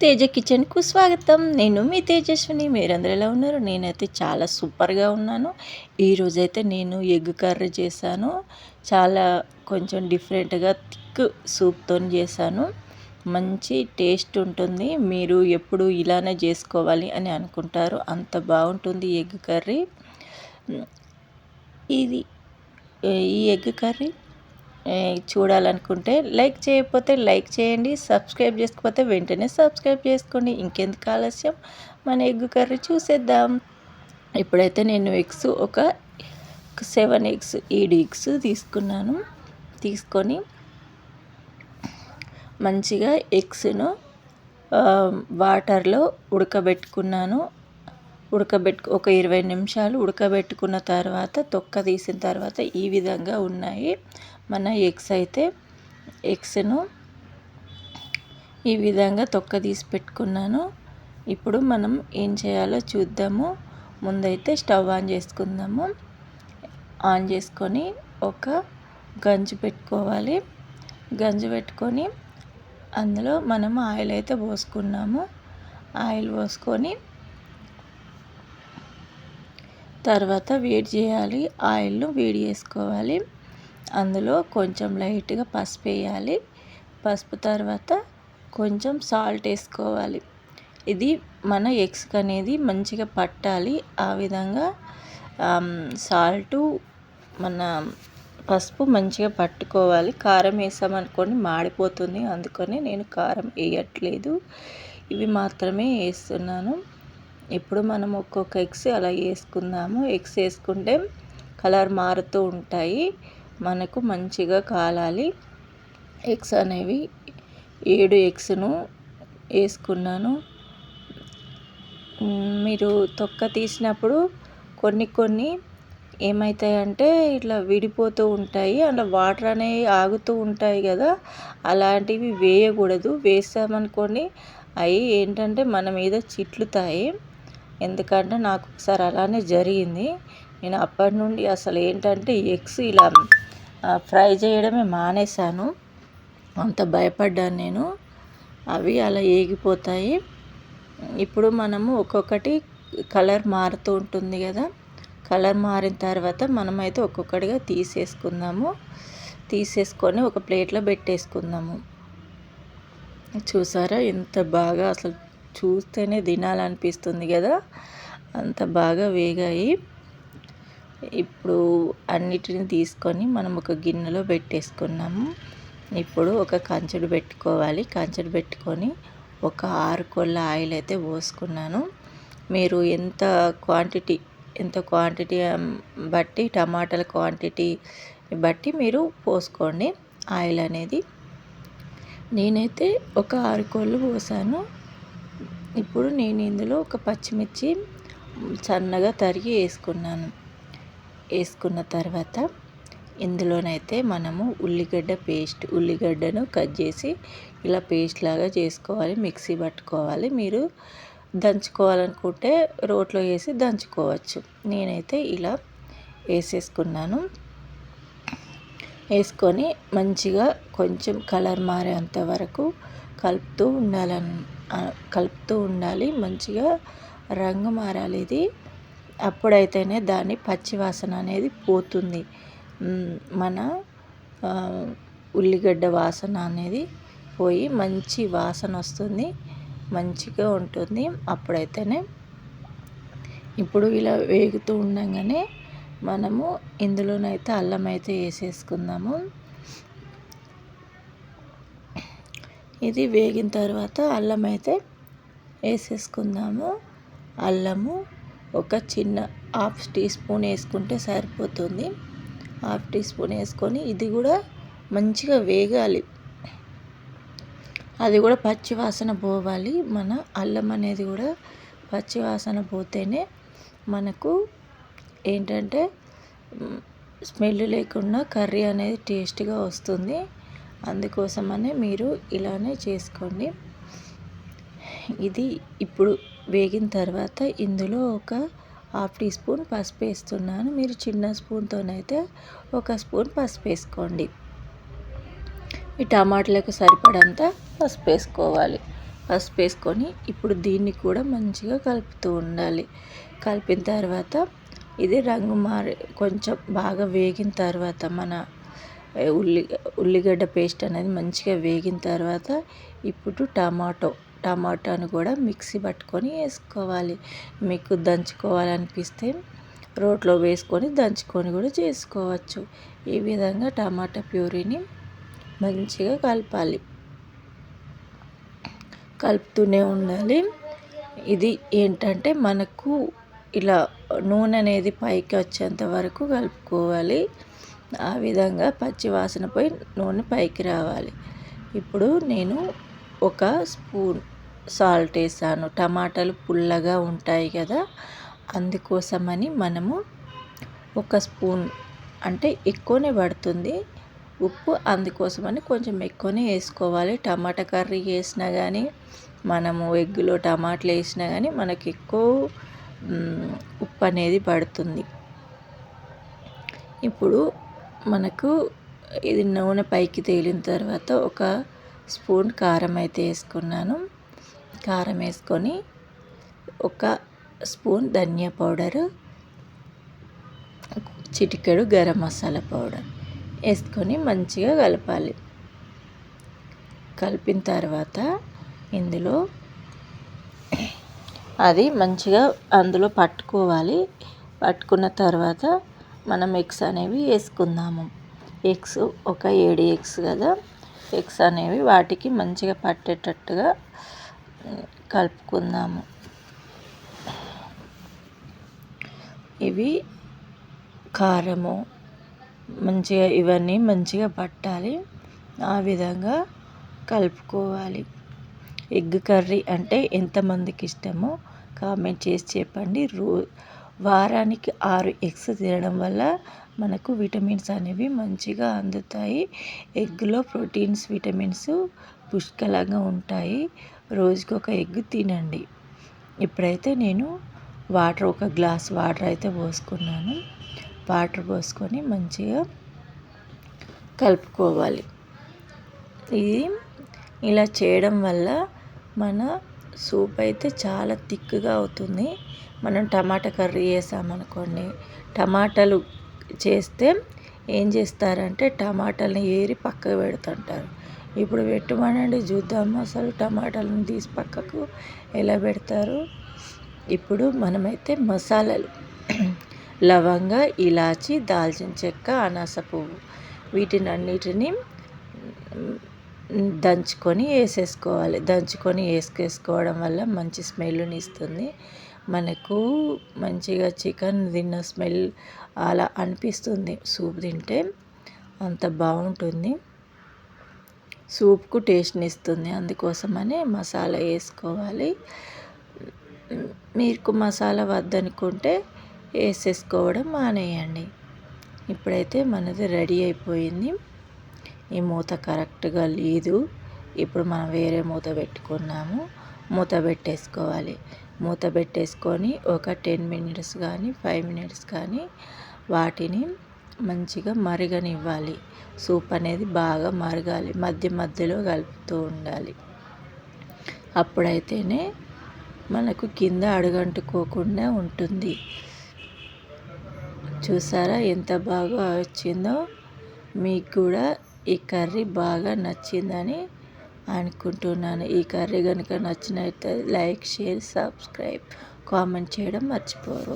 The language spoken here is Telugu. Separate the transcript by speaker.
Speaker 1: తేజ కిచెన్కు స్వాగతం. నేను మీ తేజస్విని. మీరందరూ ఎలా ఉన్నారు? నేనైతే చాలా సూపర్గా ఉన్నాను. ఈరోజైతే నేను ఎగ్ కర్రీ చేశాను. చాలా కొంచెం డిఫరెంట్గా థిక్ సూప్తో చేశాను. మంచి టేస్ట్ ఉంటుంది. మీరు ఎప్పుడు ఇలానే చేసుకోవాలి అని అనుకుంటారు. అంత బాగుంటుంది ఎగ్ కర్రీ. ఇది ఈ ఎగ్ కర్రీ? చూడాలనుకుంటే లైక్ చేయకపోతే లైక్ చేయండి సబ్స్క్రైబ్ చేసుకోకపోతే వెంటనే సబ్స్క్రైబ్ చేసుకోండి. ఇంకెందుకు ఆలస్యం? మన ఎగ్ కర్రీ చూసేద్దాం. ఇప్పుడైతే నేను ఎగ్స్ ఒక సెవెన్ ఎగ్స్ ఏడు ఎగ్స్ తీసుకున్నాను. తీసుకొని మంచిగా ఎగ్స్ను వాటర్లో ఉడకబెట్టుకున్నాను. ఉడకబెట్టు ఒక ఇరవై నిమిషాలు ఉడకబెట్టుకున్న తర్వాత తొక్క తీసిన తర్వాత ఈ విధంగా ఉన్నాయి. మన ఎగ్స్ అయితే ఎగ్స్ను ఈ విధంగా తొక్క తీసి పెట్టుకున్నాను. ఇప్పుడు మనం ఏం చేయాలో చూద్దాము. ముందైతే స్టవ్ ఆన్ చేసుకుందాము. ఆన్ చేసుకొని ఒక గంజు పెట్టుకోవాలి. గంజు పెట్టుకొని అందులో మనం ఆయిల్ అయితే పోసుకున్నాము. ఆయిల్ పోసుకొని తర్వాత వేడి చేయాలి ఆయిల్ను వేడి చేసుకోవాలి. అందులో కొంచెం లైట్గా పసుపు వేయాలి. పసుపు తర్వాత కొంచెం సాల్ట్ వేసుకోవాలి. ఇది మన ఎగ్స్కి అనేది మంచిగా పట్టాలి. ఆ విధంగా సాల్టు మన పసుపు మంచిగా పట్టుకోవాలి. కారం వేసామనుకోండి మాడిపోతుంది. అందుకని నేను కారం వేయట్లేదు. ఇవి మాత్రమే వేస్తున్నాను. ఇప్పుడు మనం ఒక్కొక్క ఎగ్స్ అలా వేసుకుందాము. ఎగ్స్ వేసుకుంటే కలర్ మారుతూ ఉంటాయి. మనకు మంచిగా కాలాలి. ఎగ్స్ అనేవి ఏడు ఎగ్స్ను వేసుకున్నాను. మీరు తొక్క తీసినప్పుడు కొన్ని కొన్ని ఏమవుతాయంటే ఇట్లా విడిపోతూ ఉంటాయి. అలా వాటర్ అనేవి ఆగుతూ ఉంటాయి కదా. అలాంటివి వేయకూడదు. వేసామనుకోండి అవి ఏంటంటే మన మీద చిట్లుతాయి. ఎందుకంటే నాకు ఒకసారి అలానే జరిగింది. నేను అప్పటి నుండి అసలు ఏంటంటే ఎగ్స్ ఇలా ఫ్రై చేయడమే మానేశాను. అంత భయపడ్డాను నేను. అవి అలా ఏగిపోతాయి. ఇప్పుడు మనము ఒక్కొక్కటి కలర్ మారుతూ ఉంటుంది కదా. కలర్ మారిన తర్వాత మనమైతే ఒక్కొక్కటిగా తీసేసుకుందాము. తీసేసుకొని ఒక ప్లేట్లో పెట్టేసుకుందాము. చూసారా ఎంత బాగా అసలు చూస్తేనే తినాలనిపిస్తుంది కదా. అంత బాగా వేగాయి. ఇప్పుడు అన్నిటిని తీసుకొని మనం ఒక గిన్నెలో పెట్టేసుకున్నాము. ఇప్పుడు ఒక కంచెడు పెట్టుకోవాలి. కంచెడు పెట్టుకొని ఒక ఆరు కొల్ల ఆయిల్ అయితే పోసుకున్నాను. మీరు ఎంత క్వాంటిటీ ఎంత క్వాంటిటీ బట్టి టమాటాల క్వాంటిటీ బట్టి మీరు పోసుకోండి. ఆయిల్ అనేది నేనైతే ఒక ఆరు కోళ్ళు పోసాను. ఇప్పుడు నేను ఇందులో ఒక పచ్చిమిర్చి సన్నగా తరిగి వేసుకున్నాను. వేసుకున్న తర్వాత ఇందులోనైతే మనము ఉల్లిగడ్డ పేస్ట్ ఉల్లిగడ్డను కట్ చేసి ఇలా పేస్ట్ లాగా చేసుకోవాలి మిక్సీ పట్టుకోవాలి. మీరు దంచుకోవాలనుకుంటే రోట్లో వేసి దంచుకోవచ్చు. నేనైతే ఇలా వేసేసుకున్నాను. వేసుకొని మంచిగా కొంచెం కలర్ మారేంత వరకు కలుపుతూ ఉండాలని కలుపుతూ ఉండాలి. మంచిగా రంగు మారాలి ఇది. అప్పుడైతేనే దాని పచ్చివాసన అనేది పోతుంది. మన ఉల్లిగడ్డ వాసన అనేది పోయి మంచి వాసన వస్తుంది. మంచిగా ఉంటుంది. అప్పుడైతేనే. ఇప్పుడు ఇలా వేగుతూ ఉండగానే మనము ఇందులోనైతే అల్లం అయితే వేసేసుకుందాము. ఇది వేగిన తర్వాత అల్లం అయితే వేసేసుకుందాము. అల్లము ఒక చిన్న హాఫ్ టీ స్పూన్ వేసుకుంటే సరిపోతుంది. హాఫ్ టీ స్పూన్ వేసుకొని ఇది కూడా మంచిగా వేగాలి. అది కూడా పచ్చి వాసన పోవాలి. మన అల్లం అనేది కూడా పచ్చి వాసన పోతేనే మనకు ఏంటంటే స్మెల్ లేకుండా కర్రీ అనేది టేస్ట్గా వస్తుంది. అందుకోసమనే మీరు ఇలానే చేసుకోండి. ఇది ఇప్పుడు వేగిన తర్వాత ఇందులో ఒక హాఫ్ టీ స్పూన్ పసుపు వేస్తున్నాను. మీరు చిన్న స్పూన్తోనైతే ఒక స్పూన్ పసుపు వేసుకోండి. ఈ టమాటాలకు సరిపడంత పసుపు వేసుకోవాలి. పసుపు వేసుకొని ఇప్పుడు దీన్ని కూడా మంచిగా కలుపుతూ ఉండాలి. కలిపిన తర్వాత ఇది రంగు మారి కొంచెం బాగా వేగిన తర్వాత మన ఉల్లి ఉల్లిగడ్డ పేస్ట్ అనేది మంచిగా వేగిన తర్వాత ఇప్పుడు టమాటో టమాటాను కూడా మిక్సీ పట్టుకొని వేసుకోవాలి. మీకు దంచుకోవాలనిపిస్తే రోట్లో వేసుకొని దంచుకొని కూడా చేసుకోవచ్చు. ఈ విధంగా టమాటా ప్యూరీని మంచిగా కలపాలి. కలుపుతూనే ఉండాలి. ఇది ఏంటంటే మనకు ఇలా నూనె అనేది పైకి వచ్చేంత వరకు కలుపుకోవాలి. ఆ విధంగా పచ్చి వాసన పోయి నూనె పైకి రావాలి. ఇప్పుడు నేను ఒక స్పూన్ సాల్ట్ వేసాను. టమాటాలు పుల్లగా ఉంటాయి కదా అందుకోసమని మనము ఒక స్పూన్ అంటే ఎక్కువనే పడుతుంది. ఉప్పు అందుకోసమని కొంచెం ఎక్కువనే వేసుకోవాలి. టమాటా కర్రీ వేసినా కానీ మనము ఎగ్గులో టమాటాలు వేసినా కానీ మనకి ఎక్కువ ఉప్పు అనేది పడుతుంది. ఇప్పుడు మనకు ఇది నూనె పైకి తేలిన తర్వాత ఒక స్పూన్ కారం అయితే వేసుకున్నాను. కారం వేసుకొని ఒక స్పూన్ ధనియా పౌడరు చిటికెడు గరం మసాలా పౌడర్ వేసుకొని మంచిగా కలపాలి. కలిపిన తర్వాత ఇందులో అది మంచిగా అందులో పట్టుకోవాలి. పట్టుకున్న తర్వాత మనం ఎగ్స్ అనేవి వేసుకుందాము. ఎగ్స్ ఒక ఏడు ఎగ్స్ కదా. ఎగ్స్ అనేవి వాటికి మంచిగా పట్టేటట్టుగా కలుపుకుందాము. ఇవి కారము. మంచిగా ఇవన్నీ మంచిగా పట్టాలి. ఆ విధంగా కలుపుకోవాలి. ఎగ్ కర్రీ అంటే ఎంతమందికి ఇష్టమో కామెంట్ చేసి చెప్పండి. రో వారానికి ఆరు ఎగ్స్ తినడం వల్ల మనకు విటమిన్స్ అనేవి మంచిగా అందుతాయి. ఎగ్లో ప్రోటీన్స్ విటమిన్స్ పుష్కలంగా ఉంటాయి. రోజుకి ఒక ఎగ్ తినండి. ఇప్పుడైతే నేను వాటర్ ఒక గ్లాస్ వాటర్ అయితే పోసుకున్నాను. వాటర్ పోసుకొని మంచిగా కలుపుకోవాలి. ఇది ఇలా చేయడం వల్ల మన సూప్ అయితే చాలా థిక్గా అవుతుంది. మనం టమాటా కర్రీ వేసామనుకోండి టమాటాలు చేస్తే ఏం చేస్తారంటే టమాటాలని ఏరి పక్కకు పెడుతుంటారు. ఇప్పుడు పెట్టమనండి చూద్దాము అసలు టమాటాలను తీసి పక్కకు ఎలా పెడతారు. ఇప్పుడు మనమైతే మసాలాలు లవంగ ఇలాచి దాల్చిన చెక్క అనాస పువ్వు వీటిని అన్నిటిని దంచుకొని వేసేసుకోవాలి. దంచుకొని వేసుకేసుకోవడం వల్ల మంచి స్మెల్ని ఇస్తుంది మనకు మంచిగా చికెన్ తిన్న స్మెల్ అలా అనిపిస్తుంది. సూప్ తింటే అంత బాగుంటుంది. సూప్కు టేస్ట్ని ఇస్తుంది అందుకోసమనే మసాలా వేసుకోవాలి. మీకు మసాలా వద్దనుకుంటే వేసేసుకోవడం మానేయండి. ఇప్పుడైతే మనది రెడీ అయిపోయింది. ఈ మూత కరెక్ట్గా లేదు. ఇప్పుడు మనం వేరే మూత పెట్టుకున్నాము. మూత పెట్టేసుకోవాలి. మూత పెట్టేసుకొని ఒక టెన్ మినిట్స్ కానీ ఫైవ్ మినిట్స్ కానీ వాటిని మంచిగా మరగనివ్వాలి. సూప్ అనేది బాగా మరగాలి. మధ్య మధ్యలో కలుపుతూ ఉండాలి. అప్పుడైతేనే మనకు కింద అడుగంటుకోకుండా ఉంటుంది. చూసారా ఎంత బాగా వచ్చిందో? మీకు కూడా ఈ కర్రీ బాగా నచ్చిందని అనుకుంటున్నాను. ఈ కర్రీ కనుక నచ్చినట్లయితే లైక్ షేర్ సబ్స్క్రైబ్ కామెంట్ చేయడం మర్చిపోరు.